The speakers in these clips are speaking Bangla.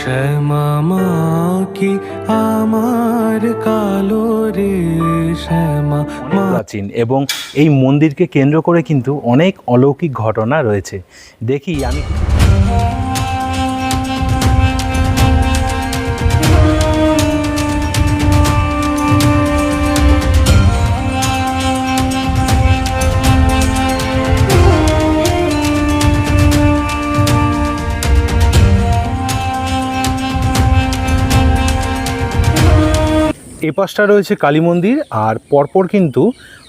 শ্যামা কি আমার কালো রে শ্যামা প্রাচীন এবং এই মন্দিরকে কেন্দ্র করে কিন্তু অনেক অলৌকিক ঘটনা রয়েছে। দেখি আমি এ পাশটা রয়েছে কালী মন্দির আর পরপর কিন্তু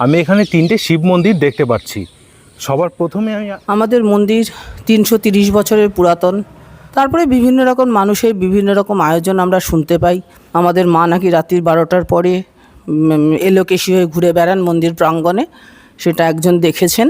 আমি এখানে তিনটে শিব মন্দির দেখতে পাচ্ছি। সবার প্রথমে আমি আমাদের মন্দির তিনশো তিরিশ বছরের পুরাতন। তারপরে বিভিন্ন রকম মানুষের বিভিন্ন রকম আয়োজন আমরা শুনতে পাই। আমাদের মা নাকি রাত্রির বারোটার পরে এলোকেশি হয়ে ঘুরে বেড়ান মন্দির প্রাঙ্গণে, সেটা একজন দেখেছেন।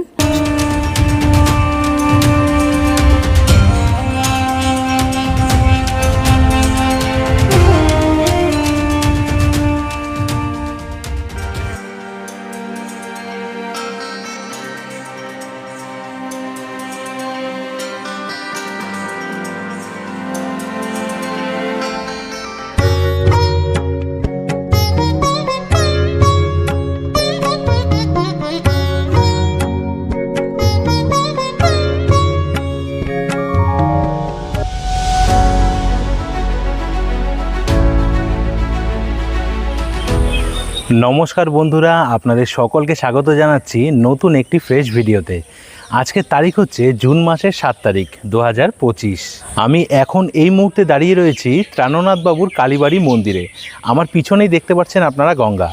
নমস্কার বন্ধুরা, আপনাদের সকলকে স্বাগত জানাচ্ছি নতুন একটি ফ্রেশ ভিডিওতে। আজকের তারিখ হচ্ছে জুন মাসের সাত তারিখ দু হাজার পঁচিশ। আমি এখন এই মুহূর্তে দাঁড়িয়ে রয়েছি ত্রাণনাথবাবুর কালীবাড়ি মন্দিরে। আমার পিছনেই দেখতে পাচ্ছেন আপনারা গঙ্গা।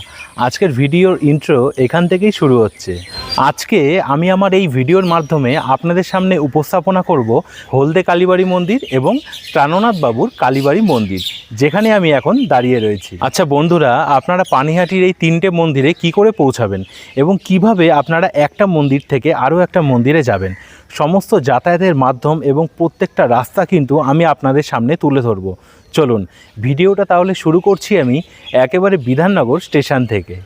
আজকের ভিডিওর ইন্ট্রো এখান থেকেই শুরু হচ্ছে। আজকে আমি আমার এই ভিডিওর মাধ্যমে আপনাদের সামনে উপস্থাপনা করব হলদে কালীবাড়ি মন্দির এবং প্রাণনাথ বাবুর কালীবাড়ি মন্দির, যেখানে আমি এখন দাঁড়িয়ে রয়েছি। আচ্ছা বন্ধুরা, আপনারা পানিহাটির এই তিনটে মন্দিরে কি করে পৌঁছাবেন এবং কীভাবে আপনারা একটা মন্দির থেকে আরও একটা মন্দিরে যাবেন? সমস্ত যাতায়াতের মাধ্যম এবং প্রত্যেকটা রাস্তা কিন্তু আমি আপনাদের সামনে তুলে ধরবো। চলুন, ভিডিওটা তাহলে শুরু করছি আমি একেবারে বিধাননগর স্টেশন থেকে।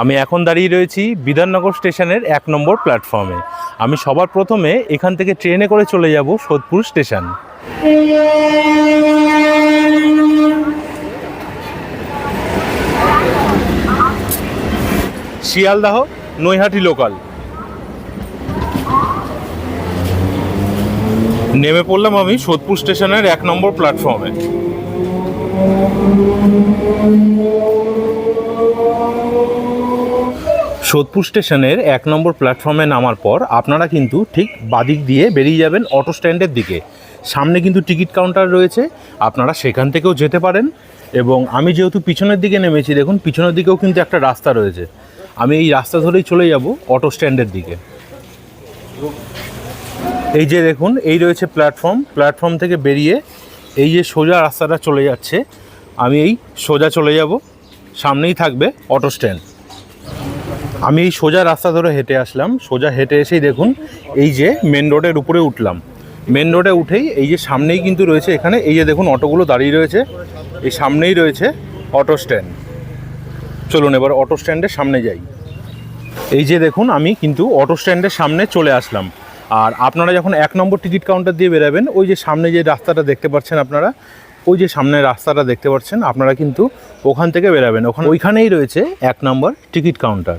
আমি এখন দাঁড়িয়ে রয়েছি বিধাননগর স্টেশনের এক নম্বর প্ল্যাটফর্মে। আমি সবার প্রথমে এখান থেকে ট্রেনে করে চলে যাব সোদপুর স্টেশন। শিয়ালদাহ, নৈহাটি লোকাল। নেমে পড়লাম আমি সোদপুর স্টেশনের এক নম্বর প্ল্যাটফর্মে। সোদপুর স্টেশনের এক নম্বর প্ল্যাটফর্মে নামার পর আপনারা কিন্তু ঠিক বাদিক দিয়ে বেরিয়ে যাবেন অটো স্ট্যান্ডের দিকে। সামনে কিন্তু টিকিট কাউন্টার রয়েছে, আপনারা সেখান থেকেও যেতে পারেন। এবং আমি যেহেতু পিছনের দিকে নেমেছি, দেখুন পিছনের দিকেও কিন্তু একটা রাস্তা রয়েছে। আমি এই রাস্তা ধরেই চলে যাব অটো স্ট্যান্ডের দিকে। এই যে দেখুন, এই রয়েছে প্ল্যাটফর্ম প্ল্যাটফর্ম থেকে বেরিয়ে এই যে সোজা রাস্তাটা চলে যাচ্ছে। আমি এই সোজা চলে যাব, সামনেই থাকবে অটো স্ট্যান্ড আমি এই সোজা রাস্তা ধরে হেঁটে আসলাম, সোজা হেঁটে এসেই দেখুন, এই যে মেন রোডের উপরে উঠলাম। মেন রোডে উঠেই এই যে সামনেই কিন্তু রয়েছে এখানে, এই যে দেখুন অটোগুলো দাঁড়িয়ে রয়েছে, এই সামনেই রয়েছে অটো স্ট্যান্ড চলুন এবার অটো স্ট্যান্ডের সামনে যাই। এই যে দেখুন, আমি কিন্তু অটো স্ট্যান্ডের সামনে চলে আসলাম। আর আপনারা যখন এক নম্বর টিকিট কাউন্টার দিয়ে বেরাবেন, ওই যে সামনে যে রাস্তাটা দেখতে পাচ্ছেন আপনারা, ওই যে সামনের রাস্তাটা দেখতে পাচ্ছেন, আপনারা কিন্তু ওখান থেকে বেরাবেন। ওখানে ওইখানেই রয়েছে এক নম্বর টিকিট কাউন্টার।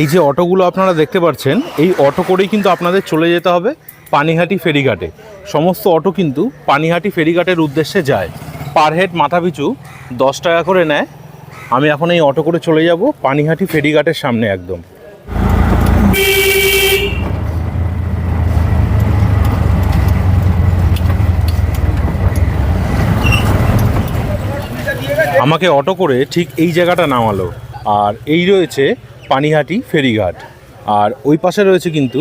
এই যে অটোগুলো আপনারা দেখতে পাচ্ছেন, এই অটো করেই কিন্তু আপনাদের চলে যেতে হবে পানিহাটি ফেরিঘাটে। সমস্ত অটো কিন্তু পানিহাটি ফেরিঘাটের উদ্দেশ্যে যায়। পার হেড মাথাপিছু দশ টাকা করে নেয়। আমি এখন এই অটো করে চলে যাব পানিহাটি ফেরিঘাটের সামনে একদম। আমাকে অটো করে ঠিক এই জায়গাটা নামালো। আর এই রয়েছে পানিহাটি ফেরিঘাট। আর ওই পাশে রয়েছে কিন্তু,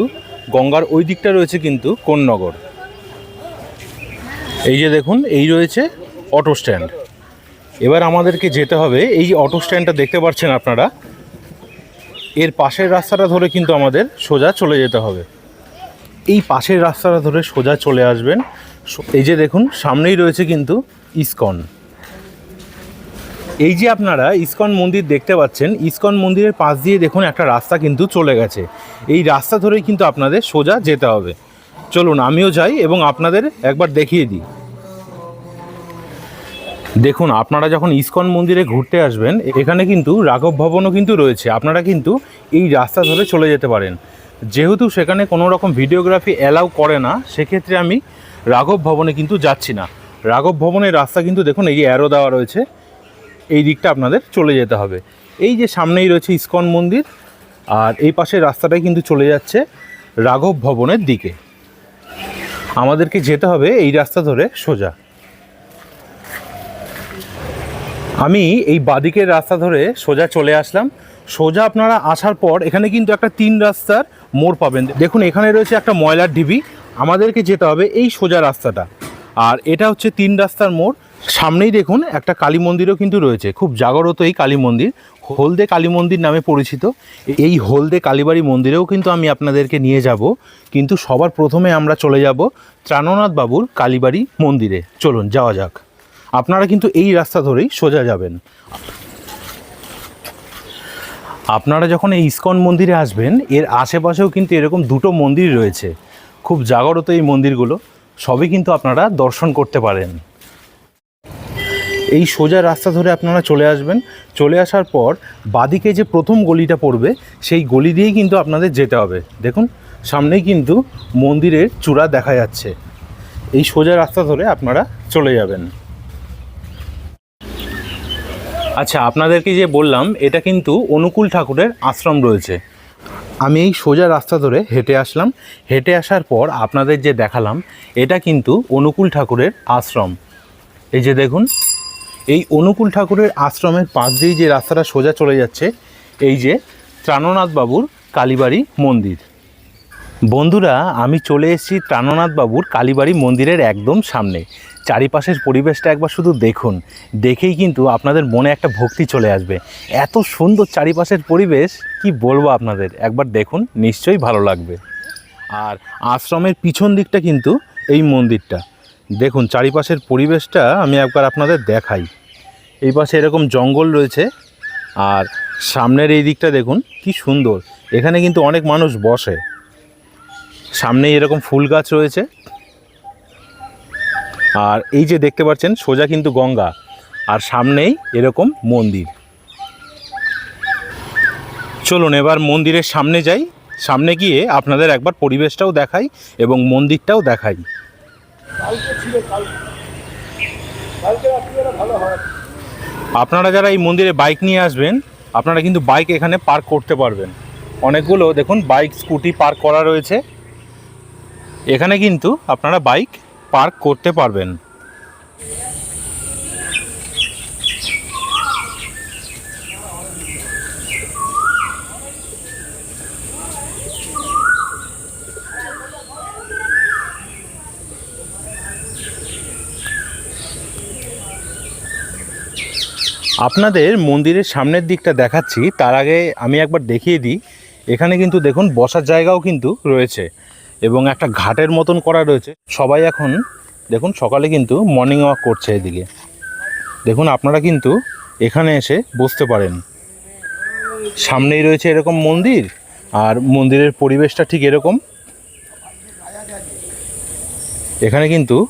গঙ্গার ওই দিকটা রয়েছে কিন্তু কোন্নগর। এই যে দেখুন, এই রয়েছে অটো স্ট্যান্ড। এবার আমাদেরকে যেতে হবে, এই অটো স্ট্যান্ডটা দেখতে পাচ্ছেন আপনারা, এর পাশের রাস্তাটা ধরে কিন্তু আমাদের সোজা চলে যেতে হবে। এই পাশের রাস্তাটা ধরে সোজা চলে আসবেন। এই যে দেখুন, সামনেই রয়েছে কিন্তু ইসকন। এই যে আপনারা ইস্কন মন্দির দেখতে পাচ্ছেন, ইস্কন মন্দিরের পাশ দিয়ে দেখুন একটা রাস্তা কিন্তু চলে গেছে। এই রাস্তা ধরেই কিন্তু আপনাদের সোজা যেতে হবে। চলুন, আমিও যাই এবং আপনাদের একবার দেখিয়ে দিই। দেখুন, আপনারা যখন ইস্কন মন্দিরে ঘুরতে আসবেন, এখানে কিন্তু রাঘব ভবনও কিন্তু রয়েছে। আপনারা কিন্তু এই রাস্তা ধরে চলে যেতে পারেন। যেহেতু সেখানে কোনো রকম ভিডিওগ্রাফি অ্যালাউ করে না, সেক্ষেত্রে আমি রাঘব ভবনে কিন্তু যাচ্ছি না। রাঘব ভবনের রাস্তা কিন্তু দেখুন, এই অ্যারো দেওয়া রয়েছে। এই দিকটা আপনাদের চলে যেতে হবে। এই যে সামনেই রয়েছে ইস্কন মন্দির, আর এই পাশের রাস্তাটাই কিন্তু চলে যাচ্ছে রাঘব ভবনের দিকে। আমাদেরকে যেতে হবে এই রাস্তা ধরে সোজা। আমি এই বাদিকের রাস্তা ধরে সোজা চলে আসলাম। সোজা আপনারা আসার পর এখানে কিন্তু একটা তিন রাস্তার মোড় পাবেন। দেখুন, এখানে রয়েছে একটা ময়লার ডিবি আমাদেরকে যেতে হবে এই সোজা রাস্তাটা। আর এটা হচ্ছে তিন রাস্তার মোড়। সামনেই দেখুন একটা কালী মন্দিরও কিন্তু রয়েছে। খুব জাগরত এই কালী মন্দির। হলদে কালী মন্দির নামে পরিচিত। এই হলদে কালীবাড়ি মন্দিরেও কিন্তু আমি আপনাদেরকে নিয়ে যাব। কিন্তু সবার প্রথমে আমরা চলে যাব ত্রাণনাথ বাবুর কালীবাড়ি মন্দিরে। চলুন, যাওয়া যাক। আপনারা কিন্তু এই রাস্তা ধরেই সোজা যাবেন। আপনারা যখন এই ইস্কন মন্দিরে আসবেন, এর আশেপাশেও কিন্তু এরকম দুটো মন্দির রয়েছে। খুব জাগরত এই মন্দিরগুলো। সবই কিন্তু আপনারা দর্শন করতে পারেন। এই সোজা রাস্তা ধরে আপনারা চলে আসবেন। চলে আসার পর বাদিকে যে প্রথম গলিটা পড়বে, সেই গলি দিয়েই কিন্তু আপনাদের যেতে হবে। দেখুন, সামনেই কিন্তু মন্দিরের চূড়া দেখা যাচ্ছে। এই সোজা রাস্তা ধরে আপনারা চলে যাবেন। আচ্ছা আপনাদেরকে যে বললাম, এটা কিন্তু অনুকূল ঠাকুরের আশ্রম রয়েছে। আমি এই সোজা রাস্তা ধরে হেঁটে আসলাম। হেঁটে আসার পর আপনাদের যে দেখালাম, এটা কিন্তু অনুকূল ঠাকুরের আশ্রম। এই যে দেখুন এই অনুকূল ঠাকুরের আশ্রমের পাশ দিয়েই যে রাস্তাটা সোজা চলে যাচ্ছে, এই যে বাবুর কালীবাড়ি মন্দির। বন্ধুরা, আমি চলে এসেছি বাবুর কালীবাড়ি মন্দিরের একদম সামনে। চারিপাশের পরিবেশটা একবার শুধু দেখুন। দেখেই কিন্তু আপনাদের মনে একটা ভক্তি চলে আসবে। এত সুন্দর চারিপাশের পরিবেশ, কি বলব আপনাদের? একবার দেখুন, নিশ্চয়ই ভালো লাগবে। আর আশ্রমের পিছন দিকটা কিন্তু এই মন্দিরটা। দেখুন, চারিপাশের পরিবেশটা আমি একবার আপনাদের দেখাই। এই পাশে এরকম জঙ্গল রয়েছে, আর সামনের এই দিকটা দেখুন, কি সুন্দর। এখানে কিন্তু অনেক মানুষ বসে। সামনেই এরকম ফুল গাছ রয়েছে। আর এই যে দেখতে পাচ্ছেন, সোজা কিন্তু গঙ্গা, আর সামনেই এরকম মন্দির। চলুন, এবার মন্দিরের সামনে যাই। সামনে গিয়ে আপনাদের একবার পরিবেশটাও দেখাই এবং মন্দিরটাও দেখাই। আপনারা যারা এই মন্দিরে বাইক নিয়ে আসবেন, আপনারা কিন্তু বাইক এখানে পার্ক করতে পারবেন। অনেকগুলো, দেখুন, বাইক, স্কুটি পার্ক করা রয়েছে। এখানে কিন্তু আপনারা বাইক পার্ক করতে পারবেন। আপনাদের মন্দিরের সামনের দিকটা দেখাচ্ছি, তার আগে আমি একবার দেখিয়ে দিই। এখানে কিন্তু দেখুন, বসার জায়গাও কিন্তু রয়েছে এবং একটা ঘাটের মতন করা রয়েছে। সবাই এখন, দেখুন, সকালে কিন্তু মর্নিং ওয়াক করছে এদিকে। দেখুন, আপনারা কিন্তু এখানে এসে বসতে পারেন। সামনেই রয়েছে এরকম মন্দির, আর মন্দিরের পরিবেশটা ঠিক এরকম। এখানে কিন্তু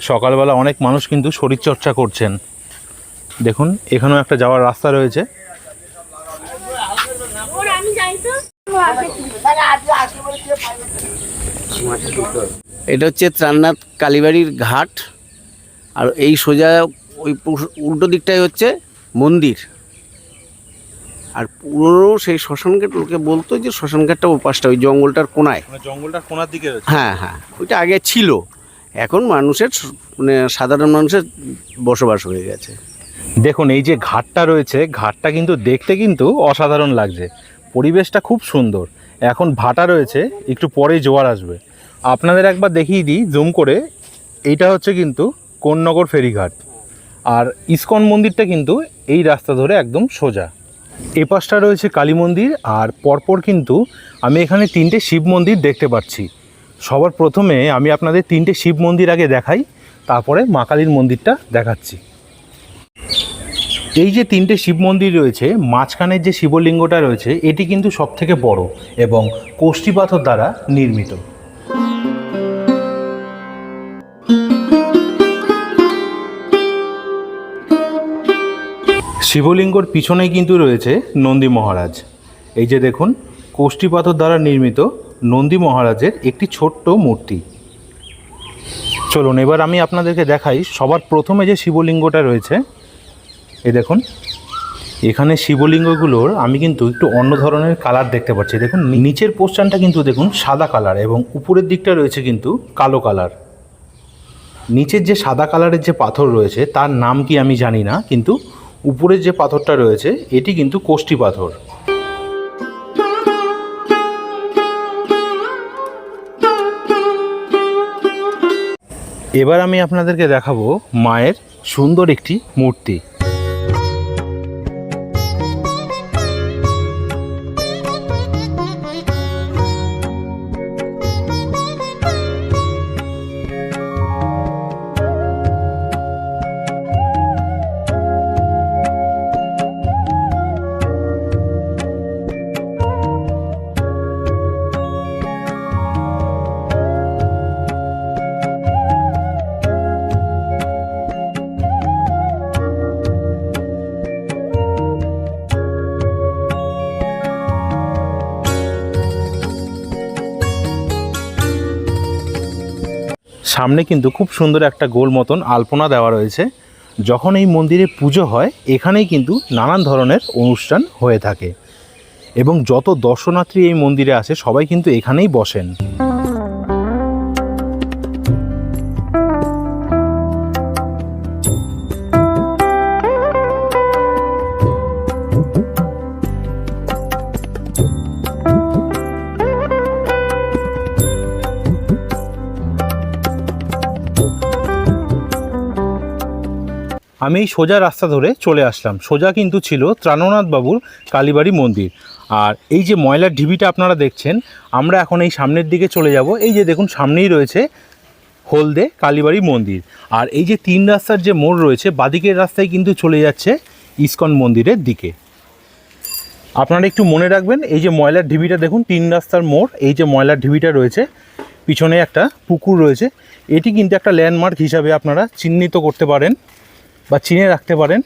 সকালবেলা অনেক মানুষ কিন্তু শরীরচর্চা করছেন। দেখুন এখানেও একটা যাওয়ার রাস্তা রয়েছে। এটা হচ্ছে ত্রাণনাথ কালীবাড়ির ঘাট। আর এই সোজা ওই উল্টো দিকটাই হচ্ছে মন্দির। আর পুরো সেই শ্মশানঘাট লোকে বলতো যে শ্মশানঘাটটা ওই পাশটা ওই জঙ্গলটার কোনায়। মানে জঙ্গলটার কোনার দিকে হ্যাঁ হ্যাঁ ওইটা আগে ছিল। এখন মানুষের মানে সাধারণ মানুষের বসবাস হয়ে গেছে। দেখুন, এই যে ঘাটটা রয়েছে, ঘাটটা কিন্তু দেখতে কিন্তু অসাধারণ লাগছে। পরিবেশটা খুব সুন্দর। এখন ভাটা রয়েছে, একটু পরেই জোয়ার আসবে। আপনাদের একবার দেখিয়ে দিই, জুম করে। এইটা হচ্ছে কিন্তু কোন্নগর ফেরিঘাট। আর ইসকন মন্দিরটা কিন্তু এই রাস্তা ধরে একদম সোজা। এ পাশটা রয়েছে কালী মন্দির, আর পরপর কিন্তু আমি এখানে তিনটে শিব মন্দির দেখতে পাচ্ছি। সবার প্রথমে আমি আপনাদের তিনটে শিব মন্দির আগে দেখাই, তারপরে মা কালীর মন্দিরটা দেখাচ্ছি। এই যে তিনটে শিব মন্দির রয়েছে, মাঝখানের যে শিবলিঙ্গটা রয়েছে, এটি কিন্তু সব থেকে বড় এবং কোষ্ঠী পাথর দ্বারা নির্মিত। শিবলিঙ্গর পিছনেই কিন্তু রয়েছে নন্দী মহারাজ। এই যে দেখুন, কোষ্ঠী পাথর দ্বারা নির্মিত নন্দী মহারাজের একটি ছোট্ট মূর্তি। চলুন, এবার আমি আপনাদেরকে দেখাই সবার প্রথমে যে শিবলিঙ্গটা রয়েছে এই দেখুন, এখানে শিবলিঙ্গগুলোর আমি কিন্তু একটু অন্য ধরনের কালার দেখতে পাচ্ছি। দেখুন নিচের পোস্টানটা কিন্তু দেখুন সাদা কালার এবং উপরের দিকটা রয়েছে কিন্তু কালো কালার নিচের যে সাদা কালারের যে পাথর রয়েছে, তার নাম কি আমি জানি না, কিন্তু উপরের যে পাথরটা রয়েছে, এটি কিন্তু কোষ্ঠী পাথর। এবার আমি আপনাদেরকে দেখাবো মায়ের সুন্দর একটি মূর্তি। সামনে কিন্তু খুব সুন্দর একটা গোল মতন আলপনা দেওয়া রয়েছে। যখন এই মন্দিরে পুজো হয়, এখানেই কিন্তু নানান ধরনের অনুষ্ঠান হয়ে থাকে। এবং যত দর্শনার্থী এই মন্দিরে আসে, সবাই কিন্তু এখানেই বসেন। আমি এই সোজা রাস্তা ধরে চলে আসলাম। সোজা কিন্তু ছিল ত্রাণনাথ বাবুর কালীবাড়ি মন্দির। আর এই যে ময়লার ঢিবিটা আপনারা দেখছেন, আমরা এখন এই সামনের দিকে চলে যাব। এই যে দেখুন, সামনেই রয়েছে হলদে কালীবাড়ি মন্দির। আর এই যে তিন রাস্তার যে মোড় রয়েছে, বাদিকের রাস্তায় কিন্তু চলে যাচ্ছে ইস্কন মন্দিরের দিকে। আপনারা একটু মনে রাখবেন, এই যে ময়লার ঢিবিটা দেখুন, তিন রাস্তার মোড়। এই যে ময়লার ঢিবিটা রয়েছে, পিছনে একটা পুকুর রয়েছে। এটি কিন্তু একটা ল্যান্ডমার্ক হিসাবে আপনারা চিহ্নিত করতে পারেন। বা চিনে রাখতে পারেন।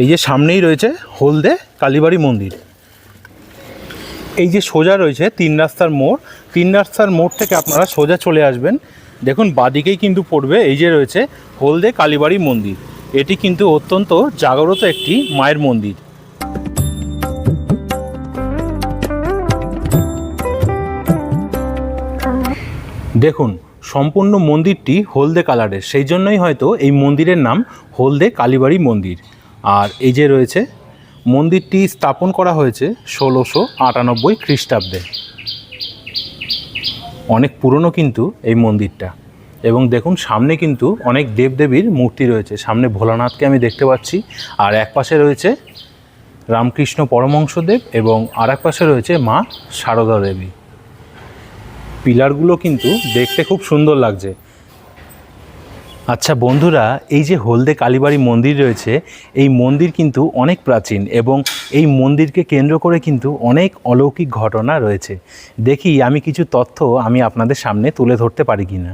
এই যে সামনেই রয়েছে হলদে কালীবাড়ি মন্দির। এই যে সোজা রয়েছে তিন রাস্তার মোড়। তিন রাস্তার মোড় থেকে আপনারা সোজা চলে আসবেন। দেখুন, বাদিকেই কিন্তু পড়বে এই যে রয়েছে হলদে কালীবাড়ি মন্দির। এটি কিন্তু অত্যন্ত জাগ্রত একটি মায়ের মন্দির। দেখুন সম্পূর্ণ মন্দিরটি হলদে কালারের। সেই জন্যই হয়তো এই মন্দিরের নাম হলদে কালীবাড়ি মন্দির। আর এই যে রয়েছে, মন্দিরটি স্থাপন করা হয়েছে ষোলোশো আটানব্বই খ্রিস্টাব্দে। অনেক পুরনো কিন্তু এই মন্দিরটা। এবং দেখুন, সামনে কিন্তু অনেক দেবদেবীর মূর্তি রয়েছে। সামনে ভোলানাথকে আমি দেখতে পাচ্ছি। আর এক পাশে রয়েছে রামকৃষ্ণ পরমহংসদেব এবং আর এক পাশে রয়েছে মা সারদা দেবী পিলারগুলো কিন্তু দেখতে খুব সুন্দর লাগছে। আচ্ছা বন্ধুরা, এই যে হলদে কালীবাড়ি মন্দির রয়েছে, এই মন্দির কিন্তু অনেক প্রাচীন এবং এই মন্দিরকে কেন্দ্র করে কিন্তু অনেক অলৌকিক ঘটনা রয়েছে। দেখি আমি কিছু তথ্য আমি আপনাদের সামনে তুলে ধরতে পারি কি না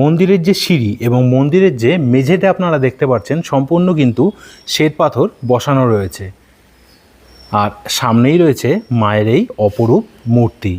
মন্দিরের যে সিঁড়ি এবং মন্দিরের যে মেঝেতে আপনারা দেখতে পাচ্ছেন, সম্পূর্ণ কিন্তু শ্বেত পাথর বসানো রয়েছে। আর সামনেই রয়েছে মায়ের এই অপরূপ মূর্তি।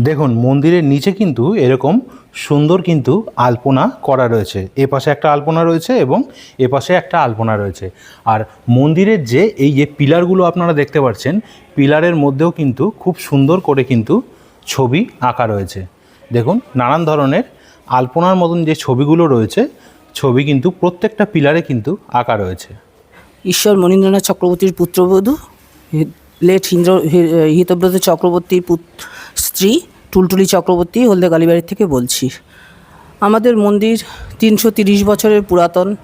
দেখুন, মন্দিরের নিচে কিন্তু এরকম সুন্দর কিন্তু আলপনা করা রয়েছে। এ পাশে একটা আলপনা রয়েছে এবং এ পাশে একটা আলপনা রয়েছে। আর মন্দিরের যে এই যে পিলারগুলো আপনারা দেখতে পাচ্ছেন, পিলারের মধ্যেও কিন্তু খুব সুন্দর করে কিন্তু ছবি আঁকা রয়েছে। দেখুন, নানান ধরনের আলপনার মতন যে ছবিগুলো রয়েছে, ছবি কিন্তু প্রত্যেকটা পিলারে কিন্তু আঁকা রয়েছে। ঈশ্বর মনীন্দ্রনাথ চক্রবর্তীর পুত্রবধূ লেট হিন্দ্র হিতব্রত চক্রবর্তীর পুত- স্ত্রী টুলটুলি চক্রবর্তী হলদে কালীবাড়ির থেকে বলছি। আমাদের মন্দির তিনশো তিরিশ বছরের পুরাতন।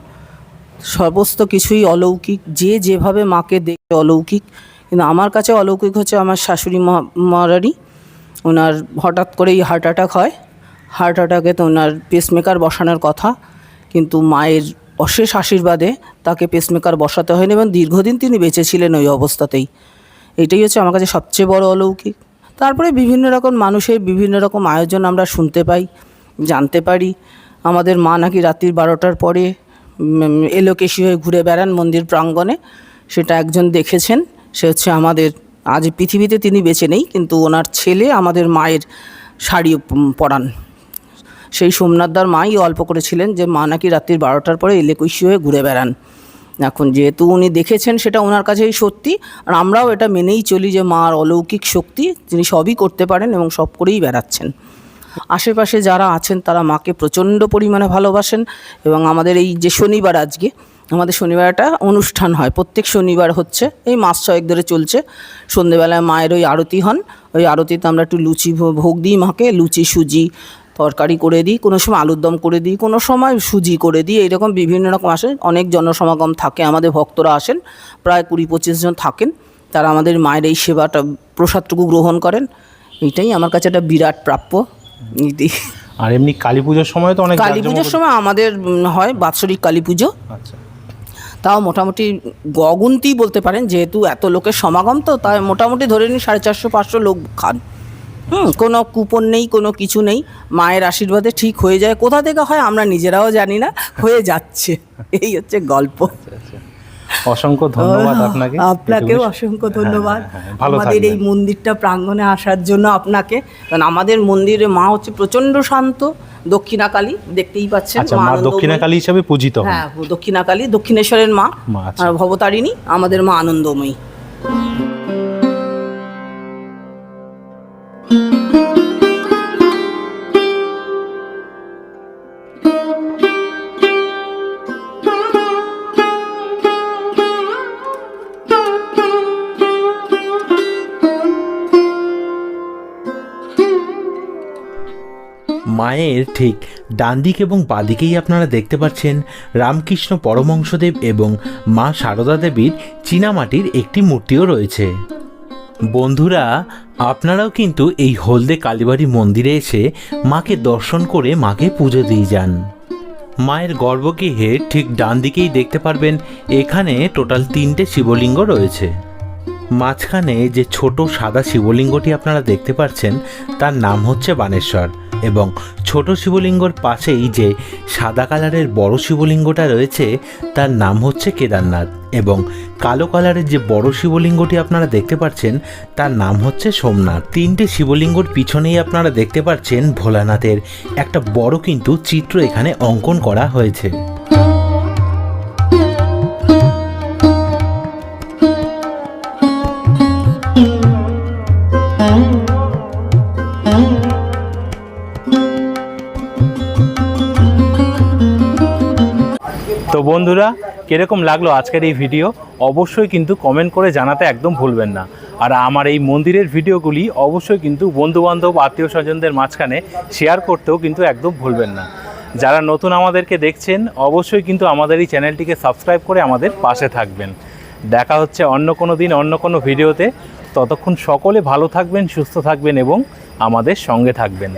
সমস্ত কিছুই অলৌকিক। যে যেভাবে মাকে দেখে অলৌকিক। কিন্তু আমার কাছে অলৌকিক হচ্ছে আমার শাশুড়ি মা মারারই ওনার হঠাৎ করেই হার্ট অ্যাটাক হয়। হার্ট অ্যাটাকে তো ওনার পেসমেকার বসানোর কথা। কিন্তু মায়ের অশেষ আশীর্বাদে তাকে পেসমেকার বসাতে হয়নি এবং দীর্ঘদিন তিনি বেঁচে ছিলেন ওই অবস্থাতেই। এটাই হচ্ছে আমার কাছে সবচেয়ে বড় অলৌকিক। তারপরে বিভিন্ন রকম মানুষের বিভিন্ন রকম আয়োজন আমরা শুনতে পাই, জানতে পারি। আমাদের মা নাকি রাত্রির বারোটার পরে এলোকেশি হয়ে ঘুরে বেড়ান মন্দির প্রাঙ্গণে। সেটা একজন দেখেছেন, সে হচ্ছে আমাদের, আজ পৃথিবীতে তিনি বেঁচে নেই, কিন্তু ওনার ছেলে আমাদের মায়ের শাড়ি পরান। সেই সোমনাথদার মাই অল্প করেছিলেন যে মা নাকি রাত্রির বারোটার পরে এলেকৈশি হয়ে ঘুরে বেড়ান। এখন যেহেতু উনি দেখেছেন সেটা ওনার কাছেই সত্যি, আর আমরাও এটা মেনেই চলি যে মার অলৌকিক শক্তি তিনি সবই করতে পারেন এবং সব করেই বেড়াচ্ছেন। আশেপাশে যারা আছেন তারা মাকে প্রচণ্ড পরিমাণে ভালোবাসেন এবং আমাদের এই যে শনিবার আজকে, আমাদের শনিবার একটা অনুষ্ঠান হয়। প্রত্যেক শনিবার হচ্ছে, এই মাস ছয়েক ধরে চলছে। সন্ধেবেলায় মায়ের ওই আরতি হন। ওই আরতিতে আমরা একটু লুচি ভোগ দিই মাকে, লুচি, সুজি তরকারি করে দিই কোনো সময় আলুর দম করে দিই কোনো সময় সুজি করে দিই এইরকম বিভিন্ন রকম আসে। অনেক জনসমাগম থাকে আমাদের ভক্তরা আসেন প্রায় কুড়ি পঁচিশ জন থাকেন। তারা আমাদের মায়ের এই সেবাটা প্রসাদটুকু গ্রহণ করেন। এটাই আমার কাছে একটা বিরাট প্রাপ্য। নীতি আর এমনি কালী পুজোর সময় তো অনেক কালী পুজোর সময় আমাদের হয় বাৎসরিক কালী পুজো। আচ্ছা। তাও মোটামুটি গগুন্তি বলতে পারেন যেহেতু এত লোকের সমাগম তো তাই মোটামুটি ধরে নিন সাড়ে চারশো পাঁচশো লোক খান। হুম কোনো কুপন নেই কোনো কিছু নেই। মায়ের আশীর্বাদে ঠিক হয়ে যায়। কোথা থেকে হয় আমরা নিজেরাও জানি না হয়ে যাচ্ছে। এই হচ্ছে গল্প। অসংখ্য ধন্যবাদ আপনাকে। আপনাকেও অসংখ্য ধন্যবাদ। হ্যাঁ, হ্যাঁ, আমাদের এই মন্দিরটা প্রাঙ্গণে আসার জন্য আপনাকে কারণ আমাদের মন্দিরে মা হচ্ছে প্রচণ্ড শান্ত। দক্ষিণাকালী দেখতেই পাচ্ছেন আচ্ছা মা মা আনন্দময়ী। দক্ষিণা কালী হিসাবে পূজিত হ্যাঁ দক্ষিণাকালী দক্ষিণেশ্বরের মা আচ্ছা। ভবতারিণী আমাদের মা আনন্দময়ী। মায়ের ঠিক ডান দিক এবং বাদিকেই আপনারা দেখতে পাচ্ছেন রামকৃষ্ণ পরমহংসদেব এবং মা সারদা দেবীর চীনামাটির একটি মূর্তিও রয়েছে। বন্ধুরা, আপনারাও কিন্তু এই হলদে কালীবাড়ি মন্দিরে এসে মাকে দর্শন করে মাকে পুজো দিয়ে যান। মায়ের গর্ভগৃহে ঠিক ডান দিকেই দেখতে পারবেন এখানে টোটাল তিনটে শিবলিঙ্গ রয়েছে। মাঝখানে যে ছোট সাদা শিবলিঙ্গটি আপনারা দেখতে পাচ্ছেন, তার নাম হচ্ছে বানেশ্বর। এবং ছোট শিবলিঙ্গর পাশেই যে সাদা কালারের বড় শিবলিঙ্গটা রয়েছে, তার নাম হচ্ছে কেদারনাথ এবং কালো কালারের যে বড় শিবলিঙ্গটি আপনারা দেখতে পাচ্ছেন, তার নাম হচ্ছে সোমনাথ। তিনটে শিবলিঙ্গর পিছনেই আপনারা দেখতে পাচ্ছেন ভোলানাথের একটা বড় কিন্তু চিত্র এখানে অঙ্কন করা হয়েছে। তো বন্ধুরা, কীরকম লাগল আজকের এই ভিডিও? অবশ্যই কিন্তু কমেন্ট করে জানাতে একদম ভুলবেন না। আর আমার এই মন্দিরের ভিডিওগুলি অবশ্যই কিন্তু বন্ধুবান্ধব আত্মীয় স্বজনদের মাঝখানে শেয়ার করতেও কিন্তু একদম ভুলবেন না। যারা নতুন আমাদেরকে দেখছেন, অবশ্যই কিন্তু আমাদের এই চ্যানেলটিকে সাবস্ক্রাইব করে আমাদের পাশে থাকবেন। দেখা হচ্ছে অন্য কোনো দিন, অন্য কোনো ভিডিওতে। ততক্ষণ সকলে ভালো থাকবেন, সুস্থ থাকবেন এবং আমাদের সঙ্গে থাকবেন।